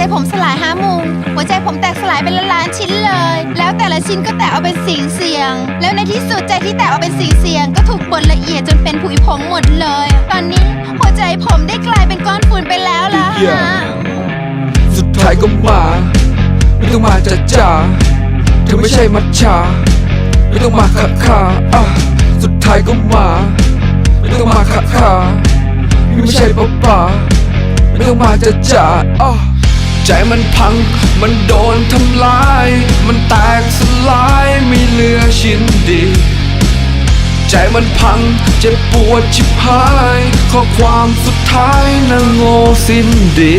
ใจผมสลายห้ามุมหัวใจผมแตกสลายเป็นล้านๆชิ้นเลย แล้วแต่ละชิ้นก็แตกเอาเป็นสิ่งเสียง แล้วในที่สุดใจที่แตกเอาเป็นสิ่งเสียง ก็ถูกบดละเอียดจนเป็นผุยผงหมดเลย ตอนนี้หัวใจผมได้กลายเป็นก้อนฝุ่นไปแล้วล่ะฮะสุดท้ายก็มาไม่ต้องมาจะจ่าเธอไม่ใช่มัจฉาไม่ต้องมาขะขาอะสุดท้ายก็มาไม่ต้องมาขะขาไม่ใช่ป้าป่าไม่ต้องมาจะจ่าอะ ใจมันพัง มันโดนทำลาย มันแตกสลายไม่เหลือชิ้นดี ใจมันพังเจ็บปวดชิบหาย ข้อความสุดท้ายน่าโง่สิ้นดี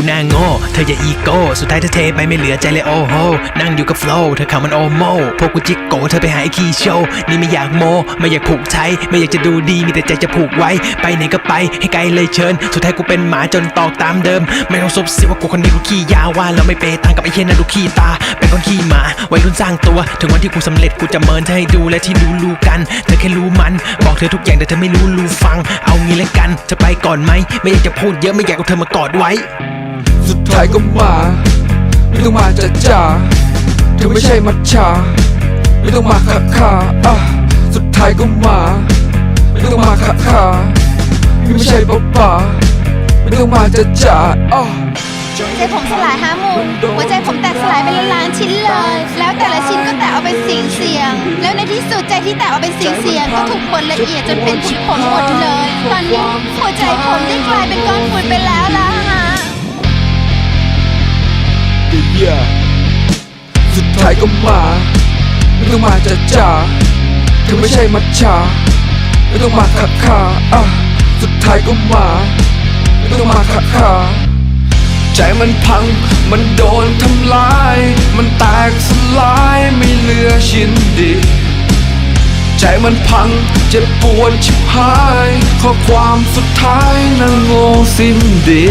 กูน่าโง่เธออย่าอีโก้ สุดท้ายเธอเทไปไม่เหลือใจเลยโอ้โห นั่งอยู่กับโฟล์เธอข่าวมันโอโมพวกกูจิกโกเธอไปหาไอ้คีโชว์นี่ไม่อยากโม ไม่อยากผูกใช้ไม่อยากจะดูดีมีแต่ใจจะผูกไว้ ไปไหนก็ไปให้ไกลเลยเชิญ สุดท้ายกูเป็นหมาจนตอกตามเดิม ไม่ต้องซบเสียว่ากูคนนี้กูขี้ยาว่าแล้วไม่เปตังกับไอ้เฮียนั่นดูขี้ตา เป็นคนขี้หมาวัยรุ่นสร้างตัว ถึงวันที่กูสำเร็จกูจะเมินเธอให้ดูและที่รู้รู้กัน เธอแค่รู้มัน บอกเธอทุกอย่างแต่เธอไม่รู้รู้ฟัง เอางี้แล้วกันจะไปก่อนไหมไม่อยากจะพูดเยอะไม่อยากเอาเธอมากอดไว้ สุดท้ายก็มา ไม่ต้องมาจะจ่าเธอไม่ใช่มัจฉาไม่ต้องมาขะขาอะสุดท้ายก็มา ไม่ต้องมาขะขานี่ไม่ใช่ป้าป่าไม่ต้องมาจะจ่าอะใจผมสลายห้ามุมหัวใจผมแตกสลายเป็นล้านชิ้นเลย แล้วแต่ละชิ้นก็แตกเอาเป็นสิ่งเสียง แล้วในที่สุดใจที่แตกเอาเป็นสิ่งเสียงก็ถูกบดละเอียดจนเป็นผุยผงหมดเลย ตอนนี้หัวใจผมได้กลายเป็นก้อนฝุ่นไปแล้วล่ะายก็มาไม่ต้องมาจะจ่าเธอไม่ใช่มัจฉาไม่ต้องมาขะขาอะสุดท้ายก็มาไม่ต้องมาขะขาใจมันพัง มันโดนทำลาย มันแตกสลายไม่เหลือชิ้นดี ใจมันพังเจ็บปวดชิบหาย ข้อความสุดท้ายน่าโง่สิ้นดี